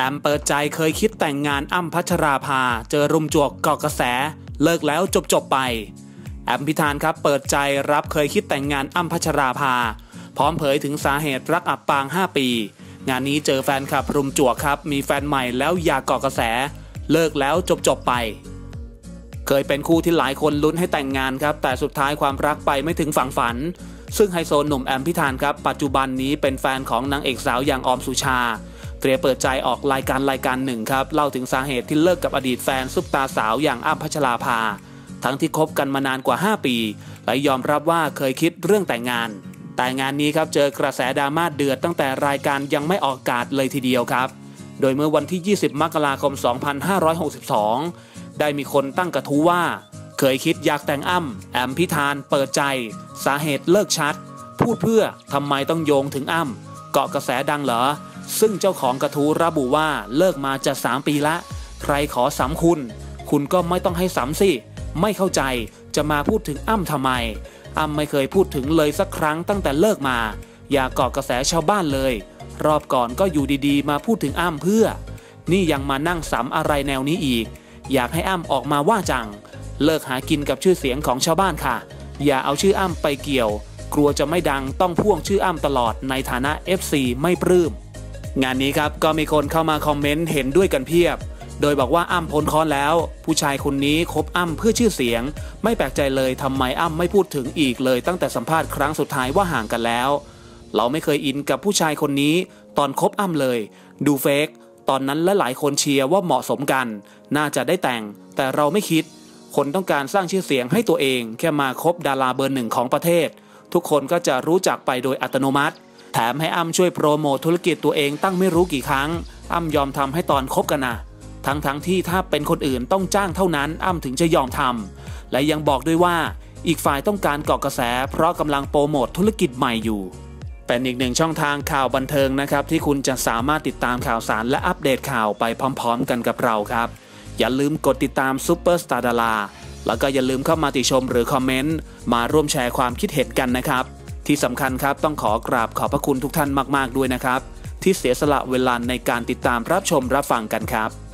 แอมเปิดใจเคยคิดแต่งงานอ้ำพัชราภา เจอรุมจวกเกาะกระแส เลิกแล้วจบจบไป แอมพิธานครับเปิดใจรับเคยคิดแต่งงานอ้ำพัชราภา พร้อมเผยถึงสาเหตุรักอับปาง 5 ปี งานนี้เจอแฟนคลับรุมจวกครับ มีแฟนใหม่แล้วอยากเกาะกระแส เลิกแล้วจบจบไป เคยเป็นคู่ที่หลายคนลุ้นให้แต่งงานครับ แต่สุดท้ายความรักไปไม่ถึงฝั่งฝัน ซึ่งไฮโซหนุ่มแอมพิธานครับ ปัจจุบันนี้เป็นแฟนของนางเอกสาวอย่างออมสุชา เตรียมเปิดใจออกรายการรายการหนึ่งครับเล่าถึงสาเหตุที่เลิกกับอดีตแฟนซุปตาสาวอย่างอ้ำพัชราภา ทั้งที่คบกันมานานกว่า 5 ปี และยอมรับว่าเคยคิดเรื่องแต่งงาน แต่งานนี้ครับเจอกระแสดราม่าเดือดตั้งแต่รายการยังไม่ออกอากาศเลยทีเดียวครับ โดยเมื่อวันที่ 20 มกราคม 2562 ได้มีคนตั้งกระทู้ว่า เคยคิดอยากแต่งอ้ำแอมพิธานเปิดใจ สาเหตุเลิกชัด พูดเพื่อทำไมต้องโยงถึงอ้ำเกาะกระแสดังเหรอ ซึ่งเจ้าของกระทู้ระบุว่าเลิกมาจะ 3 ปีละ ใครขอสำคุณ คุณก็ไม่ต้องให้สำสิ ไม่เข้าใจจะมาพูดถึงอ้ำทำไม อ้ำไม่เคยพูดถึงเลยสักครั้งตั้งแต่เลิกมา อย่ากาะกระแสชาวบ้านเลย รอบก่อนก็อยู่ดีๆ มาพูดถึงอ้ำเพื่อ นี่ยังมานั่งสำอะไรแนวนี้อีก อยากให้อ้ำออกมาว่าจัง เลิกหากินกับชื่อเสียงของชาวบ้านค่ะ อย่าเอาชื่ออ้ำไปเกี่ยว กลัวจะไม่ดังต้องพ่วงชื่ออ้ำตลอดในฐานะ FC ไม่ปลื้ม งานนี้ครับก็มีคนเข้ามาคอมเมนต์เห็นด้วยกันเพียบ โดยบอกว่าอ้ำพ้นค้อนแล้ว ผู้ชายคนนี้คบอ้ำเพื่อชื่อเสียง ไม่แปลกใจเลยทำไมอ้ำไม่พูดถึงอีกเลยตั้งแต่สัมภาษณ์ครั้งสุดท้ายว่าห่างกันแล้ว เราไม่เคยอินกับผู้ชายคนนี้ ตอนคบอ้ำเลย ดูเฟกตอนนั้นและหลายคนเชียร์ว่าเหมาะสมกัน น่าจะได้แต่ง แต่เราไม่คิด คนต้องการสร้างชื่อเสียงให้ตัวเอง แค่มาคบดาราเบอร์หนึ่งของประเทศ ทุกคนก็จะรู้จักไปโดยอัตโนมัติ แถมให้อ้ำช่วยโปรโมทธุรกิจตัวเองตั้งไม่รู้กี่ครั้ง อ้ำยอมทำให้ตอนคบกันนะทั้งทั้งที่ถ้าเป็นคนอื่นต้องจ้างเท่านั้นอ้ำถึงจะยอมทำและยังบอกด้วยว่าอีกฝ่ายต้องการเกาะกระแส เพราะกำลังโปรโมทธุรกิจใหม่อยู่ เป็นอีกหนึ่งช่องทางข่าวบันเทิงนะครับ ที่คุณจะสามารถติดตามข่าวสารและอัปเดตข่าวไปพร้อม ๆ กันกับเราครับ อย่าลืมกดติดตามซูเปอร์สตาร์ดาราแล้วก็อย่าลืมเข้ามาติชมหรือคอมเมนต์มาร่วมแชร์ความคิดเห็นกันนะครับ ที่สำคัญครับต้องขอกราบขอบพระคุณทุกท่านมาก ๆ ด้วยนะครับ ที่เสียสละเวลาในการติดตามรับชมรับฟังกันครับ